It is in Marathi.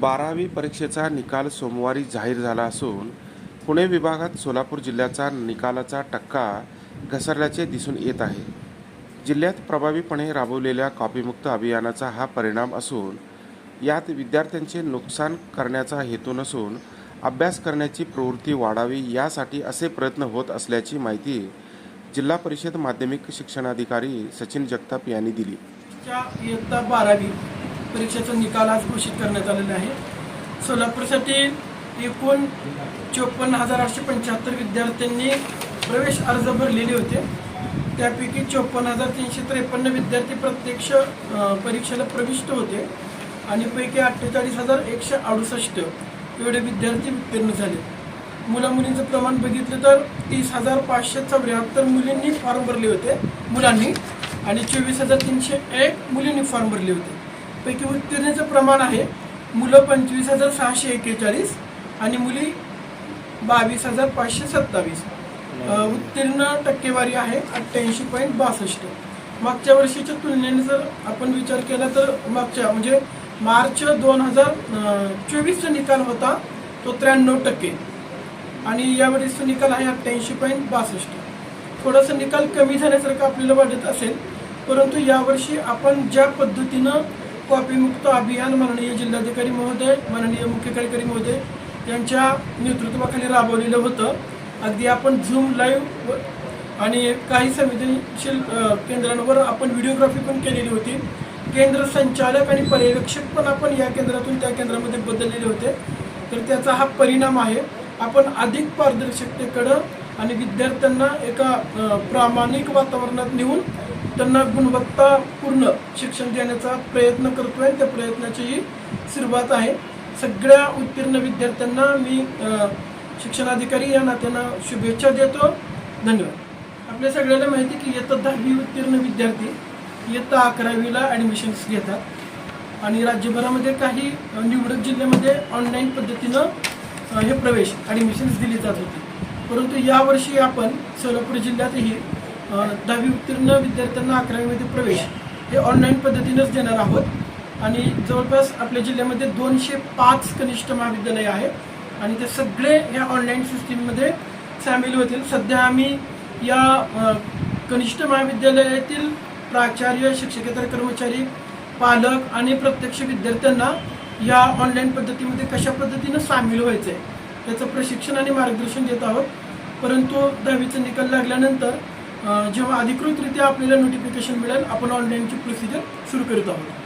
बारावी परीक्षेचा निकाल सोमवारी जाहीर झाला असून पुणे विभागात सोलापूर जिल्ह्याचा निकालाचा टक्का घसरल्याचे दिसून येत आहे. जिल्ह्यात प्रभावीपणे राबवलेल्या कॉपीमुक्त अभियानाचा हा परिणाम असून यात विद्यार्थ्यांचे नुकसान करण्याचा हेतू नसून अभ्यास करण्याची प्रवृत्ती वाढावी यासाठी असे प्रयत्न होत असल्याची माहिती जिल्हा परिषद माध्यमिक शिक्षणाधिकारी सचिन जगताप यांनी दिली. इयत्ता बारावी परीक्षेचा निकाल आज घोषित करण्यात आलेला आहे. सोलापूरसाठी एकूण चोपन्न हजार आठशे पंच्याहत्तर विद्यार्थ्यांनी प्रवेश अर्ज भरलेले होते. त्यापैकी चोपन्न हजार तीनशे त्रेपन्न विद्यार्थी प्रत्यक्ष परीक्षेला प्रविष्ट होते आणि पैकी अठ्ठेचाळीस हजार एकशे अडुसष्ट एवढे विद्यार्थी उत्तीर्ण झाले. मुलामुलींचं प्रमाण बघितलं तर तीस हजार पाचशे चौऱ्याहत्तर मुलींनी फॉर्म भरले होते मुलांनी आणि चोवीस हजार तीनशे एक मुलींनी फॉर्म भरले होते. पैकी उत्तीर्णतेचं प्रमाण आहे. मुलं पंचवीस हजार सहाशे एक्केचाळीस आणि मुली बावीस हजार पाचशे सत्तावीस. उत्तीर्ण टक्केवारी आहे अठ्ठ्याऐंशी पॉईंट बासष्ट. मागच्या वर्षीच्या तुलनेने जर आपण विचार केला तर मागच्या म्हणजे मार्च दोन हजार चोवीसचा निकाल होता तो त्र्याण्णव टक्के. आणि यावेळेसचा निकाल आहे अठ्ठ्याऐंशी पॉईंट बासष्ट. थोडासा निकाल कमी झाल्यासारखं आपल्याला वाटत असेल परंतु यावर्षी आपण ज्या पद्धतीनं कॉपीमुक्त अभियान माननीय जिल्हाधिकारी महोदय माननीय मुख्य कार्यकारी महोदय यांच्या नेतृत्वाखाली राबवलेलं होतं. अगदी आपण झूम लाईव्ह आणि काही संवेदनशील केंद्रांवर आपण व्हिडिओग्राफी पण केलेली होती. केंद्र संचालक आणि पर्यवेक्षक पण आपण या केंद्रातून त्या केंद्रामध्ये बदललेले होते. तर त्याचा हा परिणाम आहे. आपण अधिक पारदर्शकतेकडं आणि विद्यार्थ्यांना एका प्रामाणिक वातावरणात नेऊन त्यांना गुणवत्तापूर्ण शिक्षण देण्याचा प्रयत्न करतोय. त्या प्रयत्नाचीही सुरुवात आहे. सगळ्या उत्तीर्ण विद्यार्थ्यांना मी शिक्षणाधिकारी या नात्यानं शुभेच्छा देतो. धन्यवाद. आपल्या सगळ्यांना माहिती की इयत्ता दहावी उत्तीर्ण विद्यार्थी इयत्ता अकरावीला ॲडमिशन्स घेतात. आणि राज्यभरामध्ये काही निवडक जिल्ह्यामध्ये ऑनलाईन पद्धतीनं हे प्रवेश ॲडमिशन्स दिली जात होती. परंतु यावर्षी आपण सोलापूर जिल्ह्यातही दहावी उत्तीर्ण विद्यार्थ्यांना अकरावीमध्ये प्रवेश. हे ऑनलाईन पद्धतीनंच देणार आहोत. आणि जवळपास आपल्या जिल्ह्यामध्ये दोनशे पाच कनिष्ठ महाविद्यालय आहेत. आणि ते सगळे या ऑनलाईन सिस्टीममध्ये सामील होतील. सध्या आम्ही या कनिष्ठ महाविद्यालयातील प्राचार्य शिक्षकेतर कर्मचारी पालक आणि प्रत्यक्ष विद्यार्थ्यांना या ऑनलाईन पद्धतीमध्ये कशा पद्धतीनं सामील व्हायचं आहे त्याचं प्रशिक्षण आणि मार्गदर्शन देत आहोत. परंतु दहावीचा निकाल लागल्यानंतर जेव्हा अधिकृतरित्या आपल्याला नोटिफिकेशन मिळेल आपण ऑनलाईनची प्रोसिजर सुरू करत आहोत.